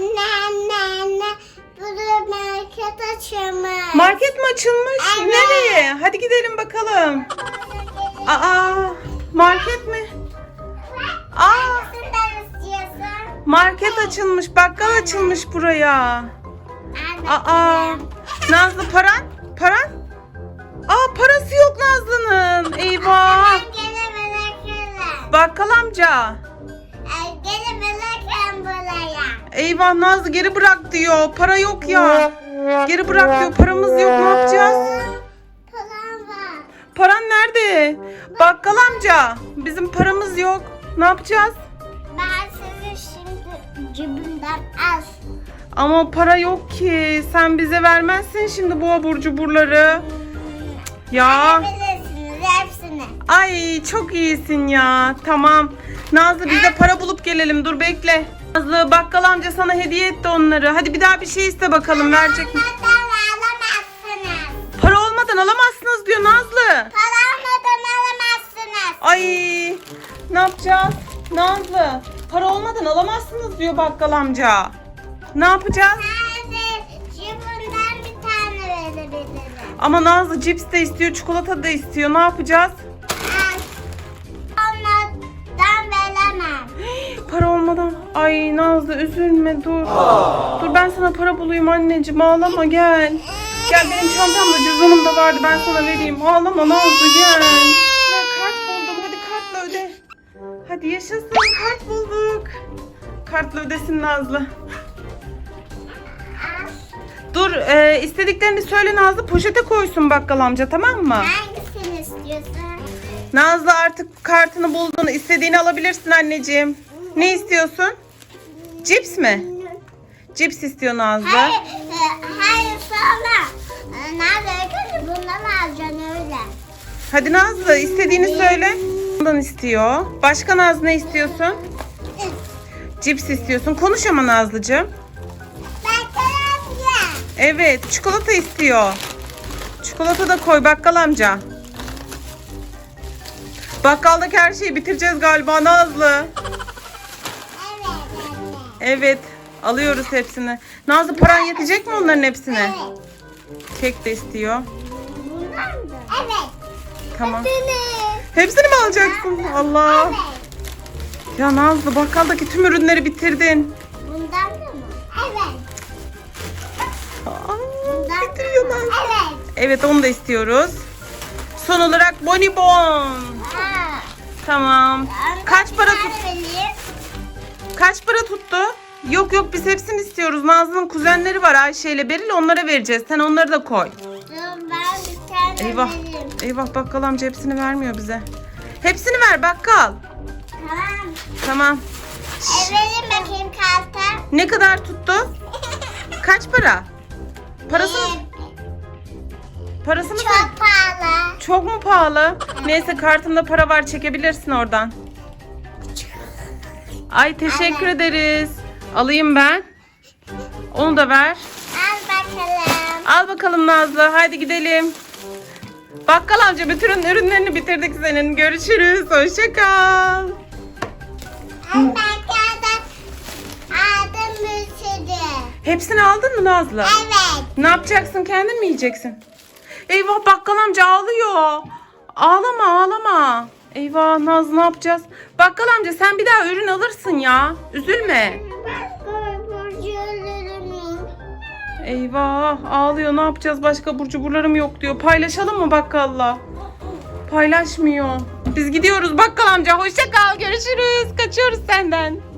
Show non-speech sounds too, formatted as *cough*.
Anne anne anne. Burada market açılmış. Market mi açılmış? Evet. Nereye? Hadi gidelim bakalım. Aa, market mi? Aa, market açılmış, bakkal açılmış buraya. Aa. Nazlı paran? Paran? Aa, parası yok Nazlı'nın. Eyvah. Bakkal amca. Eyvah Nazlı geri bırak diyor. Para yok ya. Geri bırak diyor. Paramız yok. Ne yapacağız? Param var. Paran nerede? Bakkal amca. Bizim paramız yok. Ne yapacağız? Ben sizi şimdi cebimden al. Ama para yok ki. Sen bize vermezsin şimdi bu abur cuburları. Ya. Bilirsiniz hepsini. Ay çok iyisin ya. Tamam. Nazlı biz de para bulup gelelim. Dur bekle. Nazlı bakkal amca sana hediye etti onları. Hadi bir daha bir şey iste bakalım verecek mi? Olmadan alamazsınız. Para olmadan alamazsınız diyor Nazlı. Para olmadan alamazsınız. Ay ne yapacağız? Nazlı para olmadan alamazsınız diyor bakkal amca. Ne yapacağız? Sadece cebimden bir tane verebilirim. Ama Nazlı cips de istiyor, çikolata da istiyor. Ne yapacağız? Para olmadan. Ay Nazlı üzülme dur. Dur ben sana para bulayım anneciğim. Ağlama gel. Gel benim çantamda cüzdanımda vardı ben sana vereyim. Ağlama Nazlı gel. Ya, kart buldum hadi kartla öde. Hadi yaşasın kart bulduk. Kartla ödesin Nazlı. Dur e, istediklerini söyle Nazlı poşete koysun bakkal amca tamam mı? Hangisini istiyorsun? Nazlı artık kartını buldun. İstediğini alabilirsin anneciğim. Ne istiyorsun? Cips mi? Cips istiyor Nazlı. Hayır, e, hayır sonra. E, Nerede öyle bundan alacaksın öyle. Hadi Nazlı istediğini söyle. Bundan istiyor. Başka Nazlı ne istiyorsun? Cips istiyorsun. Konuş ama Nazlıcığım. Amca. Evet çikolata istiyor. Çikolata da koy bakkal amca. Bakkaldaki her şeyi bitireceğiz galiba Nazlı. Evet alıyoruz hepsini. Nazlı paran yetecek mi onların hepsine? Evet. Kek de istiyor. Bunlar mı? Evet. Tamam. Seni. Hepsini mi alacaksın? Allah. Evet. Ya Nazlı bakkaldaki tüm ürünleri bitirdin. Bundan da mı? Evet. Aa, Bundan da bitiriyor mı? Nazlı. Evet. Evet onu da istiyoruz. Son olarak bonibon. Ha. Tamam. Kaç para tut? Kaç para tuttu? Yok yok biz hepsini istiyoruz. Nazlı'nın kuzenleri var Ayşe ile Beril onlara vereceğiz. Sen onları da koy. Ben bir tane Eyvah. vereyim. Eyvah bakkal amca hepsini vermiyor bize. Hepsini ver bakkal. Tamam. Tamam. E, bakayım kartı. Ne kadar tuttu? *laughs* Kaç para? Parası Ee, parasını Çok söyle. pahalı. Çok mu pahalı? Neyse kartımda para var çekebilirsin oradan. Ay teşekkür Anne. ederiz. Alayım ben. Onu da ver. Al bakalım. Al bakalım Nazlı. Hadi gidelim. Bakkal amca bütün ürünlerini bitirdik senin. Görüşürüz. Hoşça kal. Al bakalım. Aldım mülkedi. Hepsini aldın mı Nazlı? Evet. Ne yapacaksın? Kendin mi yiyeceksin? Eyvah bakkal amca ağlıyor. Ağlama ağlama. Eyvah Naz ne yapacağız? Bakkal amca sen bir daha ürün alırsın ya. Üzülme. Eyvah ağlıyor ne yapacağız başka burcu burlarım yok diyor. Paylaşalım mı bakkalla? Paylaşmıyor. Biz gidiyoruz bakkal amca hoşça kal görüşürüz. Kaçıyoruz senden.